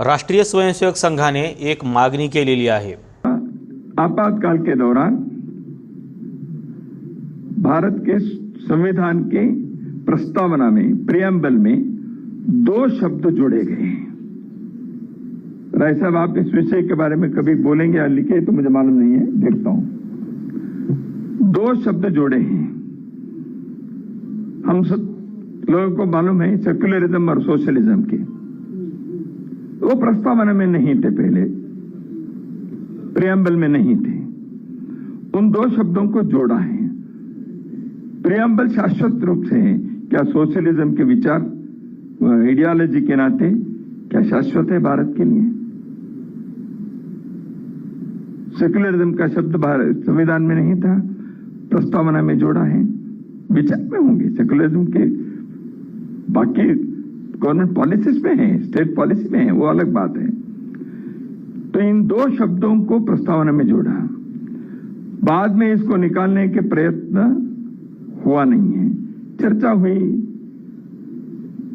राष्ट्रीय स्वयंसेवक संघाने एक मागणी केलेली आहे. आपातकाल के दौरान भारत के संविधान के प्रस्तावना में प्रियम्बल में दो शब्द जोड़े गए राय साहब, आप इस विषय के बारे में कभी बोलेंगे या लिखे तो मुझे मालूम नहीं है, देखता हूँ। दो शब्द जोड़े हैं। हम सब लोगों को मालूम है सेक्युलरिज्म और सोशलिज्म के। वो प्रस्तावना में नहीं थे पहले प्रियम्बल में नहीं थे। उन दो शब्दों को जोड़ा है। प्रियम्बल शाश्वत रूप से है। क्या सोशलिज्म के विचार आइडियोलॉजी के नाते, क्या शाश्वत है भारत के लिए? सेक्युलरिज्म का शब्द भारत संविधान में नहीं था, प्रस्तावना में जोड़ा है। विचार में होंगे। सेक्युलरिज्म के बाकी गवर्नमेंट पॉलिसीज़ में है स्टेट पॉलिसी में है, वो अलग बात है। तो इन दो शब्दों को प्रस्तावना में जोड़ा। बाद में इसको निकालने के प्रयत्न हुआ नहीं है। चर्चा हुई।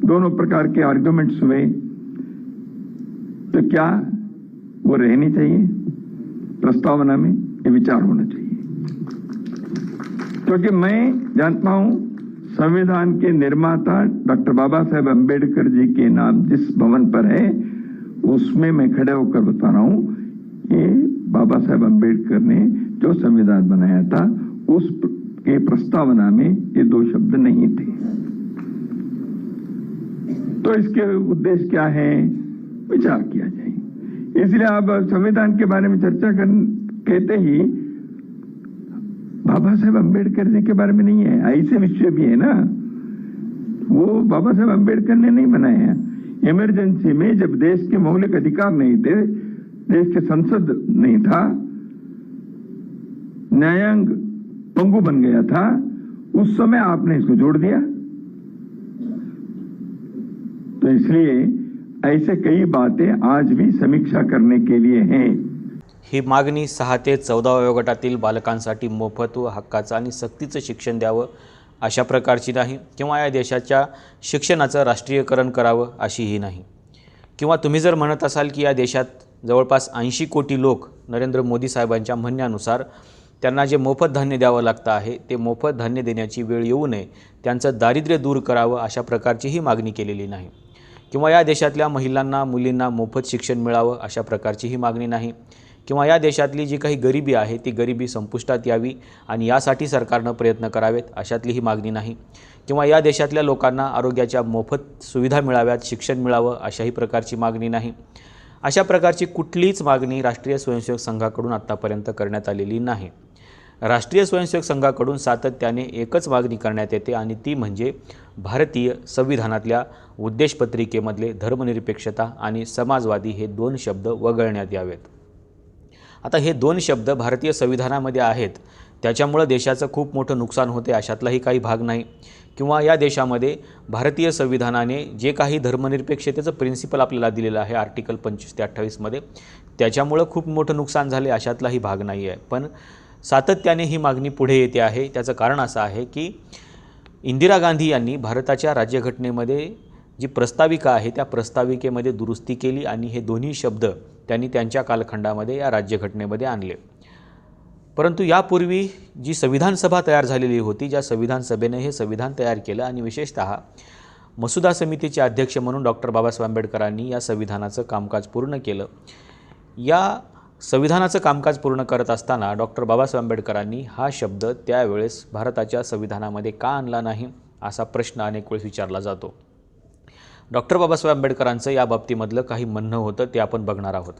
दोनों प्रकार के आर्गुमेंट्स हुए। तो क्या वो रहनी चाहिए? प्रस्तावना में ये विचार होना चाहिए। क्योंकि मैं जानता हूँ संविधान के निर्माता डॉक्टर बाबा साहेब अंबेडकर जी के नाम जिस भवन पर है, उसमें मैं खड़े होकर बता रहा हूँ, ये बाबा साहेब अंबेडकर ने जो संविधान बनाया था, उस के प्रस्तावना में ये दो शब्द नहीं थे। तो इसके उद्देश्य क्या है? विचार किया जाए। इसलिए आप संविधान के बारे में चर्चा कर कहते ही बाबा साहेब अंबेडकर जी के बारे में नहीं है ऐसे विषय भी है ना। वो बाबा साहेब अंबेडकर ने नहीं बनाया। इमरजेंसी में जब देश के मौलिक अधिकार नहीं थे, देश के संसद नहीं था, न्यायांग पंगु बन गया था, उस समय आपने इसको जोड़ दिया। तो इसलिए ऐसे कई बातें आज भी समीक्षा करने के लिए हैं। ही मागणी सहा ते चौदा वयोगटातील बालकांसाठी मोफत व हक्काचं आणि सक्तीचं शिक्षण द्यावं अशा प्रकारची नाही किंवा या देशाच्या शिक्षणाचं राष्ट्रीयकरण करावं अशीही नाही. किंवा तुम्ही जर म्हणत असाल की या देशात जवळपास ऐंशी कोटी लोक नरेंद्र मोदी साहेबांच्या म्हणण्यानुसार त्यांना जे मोफत धान्य द्यावं लागतं आहे ते मोफत धान्य देण्याची वेळ येऊ नये त्यांचं दारिद्र्य दूर करावं अशा प्रकारचीही मागणी केलेली नाही. किंवा या देशातल्या महिलांना मुलींना मोफत शिक्षण मिळावं अशा प्रकारचीही मागणी नाही. किंवा या देशातली जी काही गरिबी आहे ती गरिबी संपुष्टात यावी आणि यासाठी सरकारनं प्रयत्न करावेत अशातली ही मागणी नाही. किंवा या देशातल्या लोकांना आरोग्याच्या मोफत सुविधा मिळाव्यात शिक्षण मिळावं अशाही प्रकारची मागणी नाही. अशा प्रकारची कुठलीच मागणी राष्ट्रीय स्वयंसेवक संघाकडून आत्तापर्यंत करण्यात आलेली नाही. राष्ट्रीय स्वयंसेवक संघाकडून सातत्याने एकच मागणी करण्यात येते आणि ती म्हणजे भारतीय संविधानातल्या उद्देशपत्रिकेमधले धर्मनिरपेक्षता आणि समाजवादी हे दोन शब्द वगळण्यात यावेत. आता हे दोन शब्द भारतीय संविधानामध्ये आहेत. त्याच्यामुळं देशाचं खूप मोठं नुकसान होते अशातलाही काही भाग नाही. किंवा या देशामध्ये भारतीय संविधानाने जे काही धर्मनिरपेक्षतेचं प्रिन्सिपल आपल्याला दिलेलं आहे आर्टिकल पंचवीस ते अठ्ठावीसमध्ये त्याच्यामुळं खूप मोठं नुकसान झाले अशातलाही भाग नाही आहे पण सातत्याने ही मागणी पुढे येते आहे. त्याचं कारण असं आहे की इंदिरा गांधी यांनी भारताच्या राज्यघटनेमध्ये जी प्रस्ताविका आहे त्या प्रस्ताविकेमध्ये दुरुस्ती केली आणि हे दोन्ही शब्द त्यांनी त्यांच्या कालखंडामध्ये या राज्यघटनेमध्ये आणले. परंतु यापूर्वी जी संविधान सभा तयार झालेली होती ज्या संविधान सभेने हे संविधान तयार केलं आणि विशेषतः मसुदा समितीचे अध्यक्ष म्हणून डॉक्टर बाबासाहेब आंबेडकरांनी या संविधानाचं कामकाज पूर्ण केलं. या संविधानाचं कामकाज पूर्ण करत असताना डॉक्टर बाबासाहेब आंबेडकरांनी हा शब्द त्यावेळेस भारताच्या संविधानामध्ये का आणला नाही असा प्रश्न अनेक वेळेस विचारला जातो. डॉक्टर बाबासाहेब आंबेडकरांचं या बाबतीमधलं काही म्हणणं होतं ते आपण बघणार आहोत.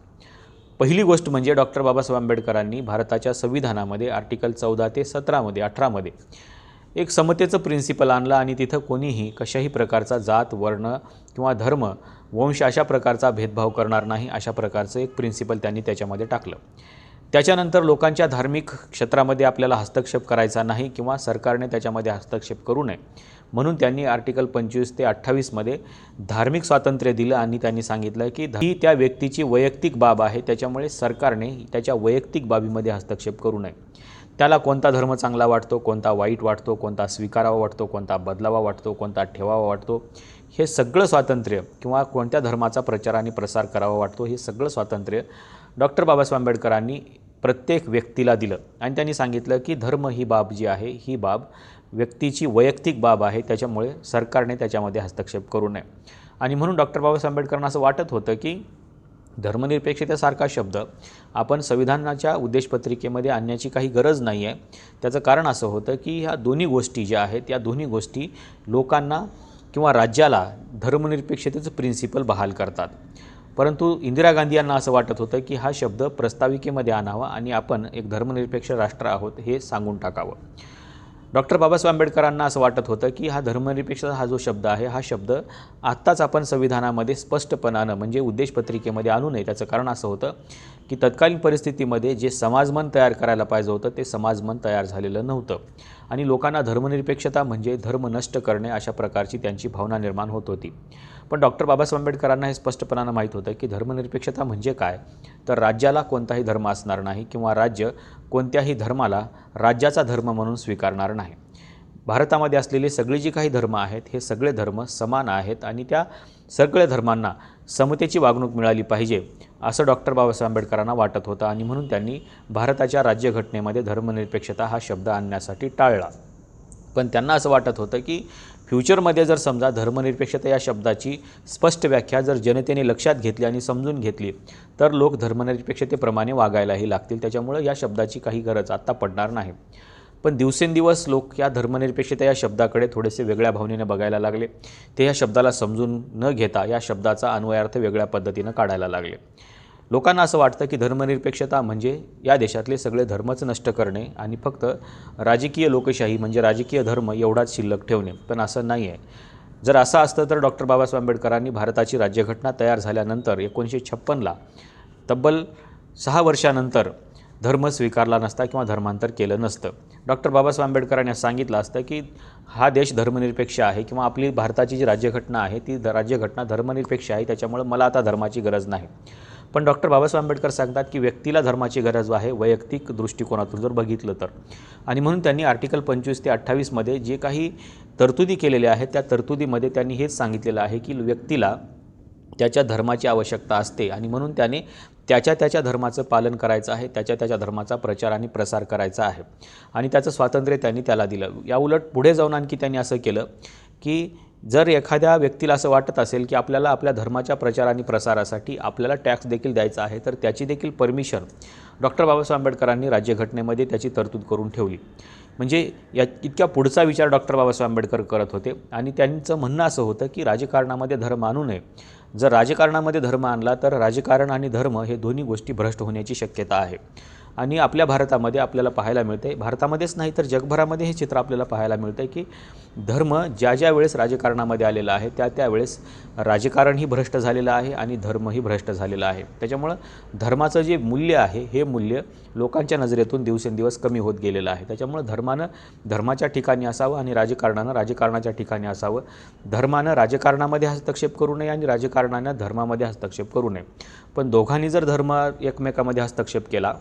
पहिली गोष्ट म्हणजे डॉक्टर बाबासाहेब आंबेडकरांनी भारताच्या संविधानामध्ये आर्टिकल चौदा ते सतरामध्ये अठरामध्ये एक समतेचं प्रिन्सिपल आणलं आणि तिथं कोणीही कशाही प्रकारचा जात वर्ण किंवा धर्म वंश अशा प्रकारचा भेदभाव करणार नाही अशा प्रकारचं एक प्रिन्सिपल त्यांनी त्याच्यामध्ये टाकलं. त्याच्यानंतर लोकांच्या धार्मिक क्षेत्रामध्ये आपल्याला हस्तक्षेप करायचा नाही किंवा सरकारने त्याच्यामध्ये हस्तक्षेप करू नये. म्हणून त्यांनी आर्टिकल पंचवीस ते अठ्ठावीसमध्ये धार्मिक स्वातंत्र्य दिलं आणि त्यांनी सांगितलं की ही त्या व्यक्तीची वैयक्तिक बाब आहे त्याच्यामुळे सरकारने त्याच्या वैयक्तिक बाबीमध्ये हस्तक्षेप करू नये. त्याला कोणता धर्म चांगला वाटतो कोणता वाईट वाटतो कोणता स्वीकारावा वाटतो कोणता बदलावा वाटतो कोणता ठेवावा वाटतो हे सगळं स्वातंत्र्य किंवा कोणत्या धर्माचा प्रचार आणि प्रसार करावा वाटतो हे सगळं स्वातंत्र्य डॉक्टर बाबासाहेब आंबेडकरांनी प्रत्येक व्यक्तीला दिलं. आणि त्यांनी सांगितलं की धर्म ही बाब जी आहे ही बाब व्यक्तीची वैयक्तिक बाब आहे त्याच्यामुळे सरकारने त्याच्यामध्ये हस्तक्षेप करू नये. आणि म्हणून डॉक्टर बाबासाहेब आंबेडकरांना असं वाटत होतं की धर्मनिरपेक्षतेसारखा शब्द आपण संविधानाच्या उद्देशपत्रिकेमध्ये आणण्याची काही गरज नाही आहे त्याचं कारण असं होतं की ह्या दोन्ही गोष्टी ज्या आहेत या दोन्ही गोष्टी लोकांना किंवा राज्याला धर्मनिरपेक्षतेचं प्रिन्सिपल बहाल करतात. परंतु इंदिरा गांधी यांना असं वाटत होतं की हा शब्द प्रस्ताविकेमध्ये आणावा आणि आपण एक धर्मनिरपेक्ष राष्ट्र आहोत हे सांगून टाकावं. डॉक्टर बाबासाहेब आंबेडकरांना असं वाटत होतं की हा धर्मनिरपेक्ष हा जो शब्द आहे हा शब्द आत्ताच आपण संविधानामध्ये स्पष्टपणानं म्हणजे उद्देशपत्रिकेमध्ये आणू नये त्याचं कारण असं होतं की तत्कालीन परिस्थितीमध्ये जे समाजमन तयार करायला पाहिजे होतं ते समाजमन तयार झालेलं नव्हतं. आणि लोकांना धर्मनिरपेक्षता म्हणजे धर्म नष्ट करणे अशा प्रकारची त्यांची भावना निर्माण होत होती. पण डॉक्टर बाबासाहेब आंबेडकरांना हे स्पष्टपणानं माहीत होतं की धर्मनिरपेक्षता म्हणजे काय? तर राज्याला कोणताही धर्म असणार नाही किंवा राज्य कोणत्याही धर्माला राज्याचा धर्म म्हणून स्वीकारणार नाही. भारतामध्ये असलेले सगळे जी काही धर्म आहेत हे सगळे धर्म समान आहेत आणि त्या सगळ्या धर्मांना समतेची वागणूक मिळाली पाहिजे. असं डॉक्टर बाबासाहेब आंबेडकरांना वाटत होतं आणि म्हणून त्यांनी भारताच्या राज्यघटनेमध्ये धर्मनिरपेक्षता हा शब्द आणण्यासाठी टाळला. पण त्यांना असं वाटत होतं की फ्युचरमध्ये जर समजा धर्मनिरपेक्षता या शब्दाची स्पष्ट व्याख्या जर जनतेने लक्षात घेतली आणि समजून घेतली तर लोक धर्मनिरपेक्षतेप्रमाणे वागायलाही लागतील. त्याच्यामुळं या शब्दाची काही गरज आत्ता पडणार नाही. पण दिवसेंदिवस लोक या धर्मनिरपेक्षता या शब्दाकडे थोडेसे वेगळ्या भावनेने बघायला लागले. ते या शब्दाला समजून न घेता या शब्दाचा अन्वयार्थ वेगळ्या पद्धतीनं काढायला लागले. लोकांना असं वाटतं की धर्मनिरपेक्षता म्हणजे या देशातले सगळे धर्मच नष्ट करणे आणि फक्त राजकीय लोकशाही म्हणजे राजकीय धर्म एवढाच शिल्लक ठेवणे. पण असं नाही आहे. जर असं असतं तर डॉक्टर बाबासाहेब आंबेडकरांनी भारताची राज्यघटना तयार झाल्यानंतर एकोणीसशे छप्पनला तब्बल सहा वर्षानंतर धर्म स्वीकारला नसता किंवा धर्मांतर केलं नसतं. डॉक्टर बाबासाहेब आंबेडकरांनी सांगितलं असतं की हा देश धर्मनिरपेक्ष आहे किंवा आपली भारताची जी राज्यघटना आहे ती ध राज्यघटना धर्मनिरपेक्ष आहे त्याच्यामुळं मला आता धर्माची गरज नाही. पण डॉक्टर बाबासाहेब आंबेडकर सांगतात की व्यक्तीला धर्माची गरज आहे वैयक्तिक दृष्टिकोनातून जर बघितलं तर. आणि म्हणून त्यांनी आर्टिकल पंचवीस ते अठ्ठावीसमध्ये जे काही तरतुदी केलेल्या आहेत त्या तरतुदीमध्ये त्यांनी हेच सांगितलेलं आहे की व्यक्तीला त्याच्या धर्माची आवश्यकता असते आणि म्हणून त्याने त्याच्या त्याच्या धर्माचं पालन करायचं आहे त्याच्या त्याच्या धर्माचा प्रचार आणि प्रसार करायचा आहे. आणि त्याचं स्वातंत्र्य त्यांनी त्याला दिलं. याउलट पुढे जाऊन आणखी त्यांनी असं केलं की जर एखाद्या व्यक्तीला असं वाटत असेल की आपल्याला आपल्या धर्माच्या प्रचार आणि प्रसारासाठी आपल्याला टॅक्स देखील द्यायचा आहे तर त्याची देखील परमिशन डॉक्टर बाबासाहेब आंबेडकरांनी राज्यघटनेमध्ये त्याची तरतूद करून ठेवली. म्हणजे या इतक्या पुढचा विचार डॉक्टर बाबासाहेब आंबेडकर करत होते आणि त्यांचं म्हणणं असं होतं की राजकारणामध्ये धर्म आणू नये. जर राजकारणामध्ये धर्म आणला तर राजकारण आणि धर्म हे दोन्ही गोष्टी भ्रष्ट होण्याची शक्यता आहे. आणि आपल्या भारतामध्ये आपल्याला पाहायला मिळते. भारतामध्येच नाही तर जगभरामध्ये हे चित्र आपल्याला पाहायला मिळतं की धर्म ज्या ज्या वेळेस राजकारणामध्ये आलेला आहे त्या त्यावेळेस राजकारणही भ्रष्ट झालेलं आहे आणि धर्मही भ्रष्ट झालेला आहे. त्याच्यामुळं धर्माचं जे मूल्य आहे हे मूल्य लोकांच्या नजरेतून दिवसेंदिवस कमी होत गेलेलं आहे. त्याच्यामुळं धर्मानं धर्माच्या ठिकाणी असावं आणि राजकारणानं राजकारणाच्या ठिकाणी असावं. धर्मानं राजकारणामध्ये हस्तक्षेप करू नये आणि राजकारणानं धर्मामध्ये हस्तक्षेप करू नये. पण दोघांनी जर धर्म एकमेकामध्ये हस्तक्षेप केला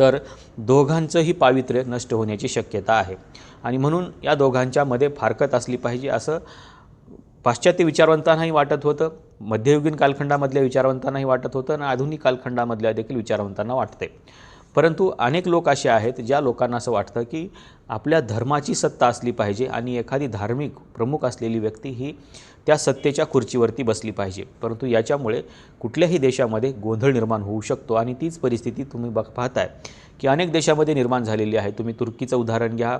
तर दोघांचंही पावित्र्य नष्ट होण्याची शक्यता आहे. आणि म्हणून या दोघांच्यामध्ये फारकत असली पाहिजे असं पाश्चात्य विचारवंतांनाही वाटत होतं मध्ययुगीन कालखंडामधल्या विचारवंतांनाही वाटत होतं आणि आधुनिक कालखंडामधल्या देखील विचारवंतांना वाटते. परंतु अनेक लोक असे आहेत ज्या लोकांना असं वाटतं की आपल्या धर्माची सत्ता असली पाहिजे आणि एखादी धार्मिक प्रमुख असलेली व्यक्ती ही त्या सत्तेच्या खुर्चीवरती बसली पाहिजे. परंतु याच्यामुळे कुठल्याही देशामध्ये गोंधळ निर्माण होऊ शकतो आणि तीच परिस्थिती तुम्ही बघ पाहताय की अनेक देशामध्ये निर्माण झालेली आहे. तुम्ही तुर्कीचं उदाहरण घ्या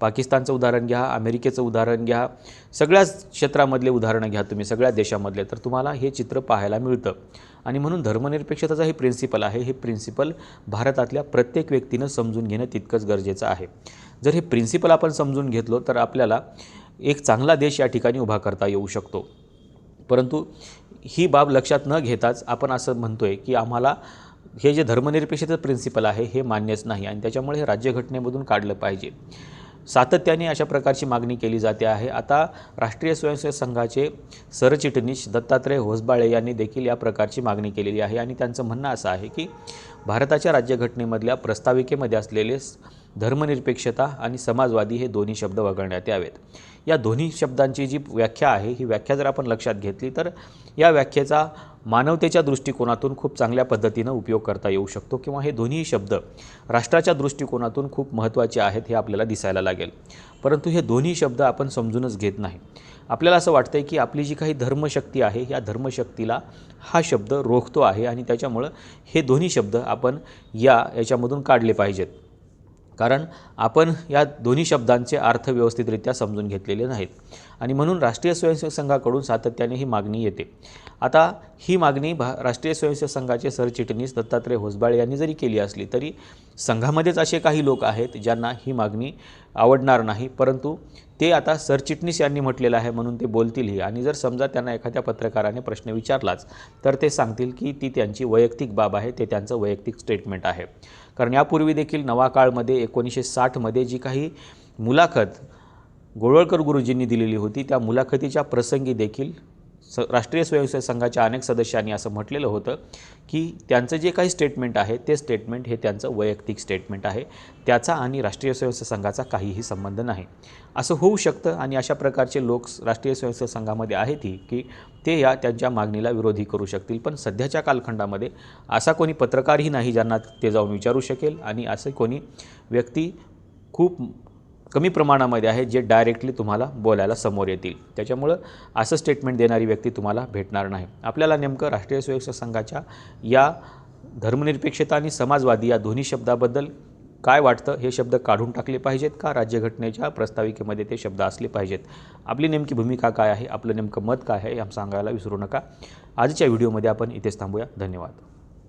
पाकिस्तानचं उदाहरण घ्या अमेरिकेचं उदाहरण घ्या सगळ्याच क्षेत्रामधले उदाहरणं घ्या तुम्ही सगळ्या देशामधले. तर तुम्हाला हे चित्र पाहायला मिळतं. आणि म्हणून धर्मनिरपेक्षताचं हे प्रिन्सिपल आहे. हे प्रिन्सिपल भारतातल्या प्रत्येक व्यक्तीनं समजून घेणं तितकंच गरजेचं आहे. जर हे प्रिन्सिपल आपण समजून घेतलो तर आपल्याला एक चांगला देश या ठिकाणी उभा करता येऊ शकतो. परंतु ही बाब लक्षात न घेताच आपण असं म्हणतो आहे की आम्हाला हे जे धर्मनिरपेक्षतेचं प्रिन्सिपल आहे हे मान्यच नाही आणि त्याच्यामुळे हे राज्यघटनेमधून काढलं पाहिजे. सातत्याने अशा प्रकारची मागणी केली जाते आहे. आता राष्ट्रीय स्वयंसेवक संघाचे सरचिटणीस दत्तात्रय होसबाळे यांनी देखील या प्रकारची मागणी केलेली आहे आणि त्यांचं म्हणणं असं आहे की भारताच्या राज्यघटनेमधल्या प्रस्ताविकेमध्ये असलेले धर्मनिरपेक्षता आणि समाजवादी हे दोन्ही शब्द वगळण्यात यावेत. या दोन्ही शब्दांची जी व्याख्या आहे ही व्याख्या जर आपण लक्षात घेतली तर या व्याख्येचा मानवतेच्या दृष्टिकोनातून खूप चांगल्या पद्धतीनं उपयोग करता येऊ शकतो किंवा हे दोन्ही शब्द राष्ट्राच्या दृष्टिकोनातून खूप महत्त्वाचे आहेत हे आपल्याला दिसायला लागेल. परंतु हे दोन्ही शब्द आपण समजूनच घेत नाही. आपल्याला असं वाटतं आहे की आपली जी काही धर्मशक्ती आहे या धर्मशक्तीला हा शब्द रोखतो आहे आणि त्याच्यामुळं हे दोन्ही शब्द आपण या याच्यामधून काढले पाहिजेत. कारण आपण या दोन्ही शब्दांचे अर्थ व्यवस्थितरित्या समजून घेतलेले नाहीत. आणि म्हणून राष्ट्रीय स्वयंसेवक संघाकडून सातत्याने ही मागणी येते. आता ही मागणी भा राष्ट्रीय स्वयंसेवक संघाचे सरचिटणीस दत्तात्रय होसबाळे यांनी जरी केली असली तरी संघामध्येच असे काही लोक आहेत ज्यांना ही मागणी आवडणार नाही परंतु ते आता सरचिटणीस यांनी म्हटलेलं आहे म्हणून ते बोलतीलही आणि जर समजा त्यांना एखाद्या पत्रकाराने प्रश्न विचारलाच तर ते सांगतील की ती त्यांची वैयक्तिक बाब आहे ते त्यांचं वैयक्तिक स्टेटमेंट आहे. कारण यापूर्वी देखील नवा काळमध्ये एकोणीसशे साठमध्ये जी काही मुलाखत गोळवळकर गुरुजींनी दिलेली होती त्या मुलाखतीच्या प्रसंगी देखील स राष्ट्रीय स्वयंसेवक संघाच्या अनेक सदस्यांनी असं म्हटलेलं होतं की त्यांचं जे काही स्टेटमेंट आहे ते स्टेटमेंट हे त्यांचं वैयक्तिक स्टेटमेंट आहे. त्याचा आणि राष्ट्रीय स्वयंसेवक संघाचा काहीही संबंध नाही. असं होऊ शकतं आणि अशा प्रकारचे लोक राष्ट्रीय स्वयंसेवक संघामध्ये आहेतही की ते या त्यांच्या मागणीला विरोधी करू शकतील. पण सध्याच्या कालखंडामध्ये असा कोणी पत्रकारही नाही ज्यांना ते जाऊन विचारू शकेल आणि असे कोणी व्यक्ती खूप कमी प्रमाणामध्ये आहे जे डायरेक्टली तुम्हाला बोलायला समोर येतील. त्याच्यामुळं असं स्टेटमेंट देणारी व्यक्ती तुम्हाला भेटणार नाही. आपल्याला नेमकं राष्ट्रीय स्वयंसेवक संघाच्या या धर्मनिरपेक्षता आणि समाजवादी या दोन्ही शब्दाबद्दल काय वाटतं हे शब्द काढून टाकले पाहिजेत का राज्यघटनेच्या प्रस्ताविकेमध्ये ते शब्द असले पाहिजेत? आपली नेमकी भूमिका काय आहे आपलं नेमकं मत काय आहे हे सांगायला विसरू नका. आजच्या व्हिडिओमध्ये आपण इथेच थांबूया. धन्यवाद.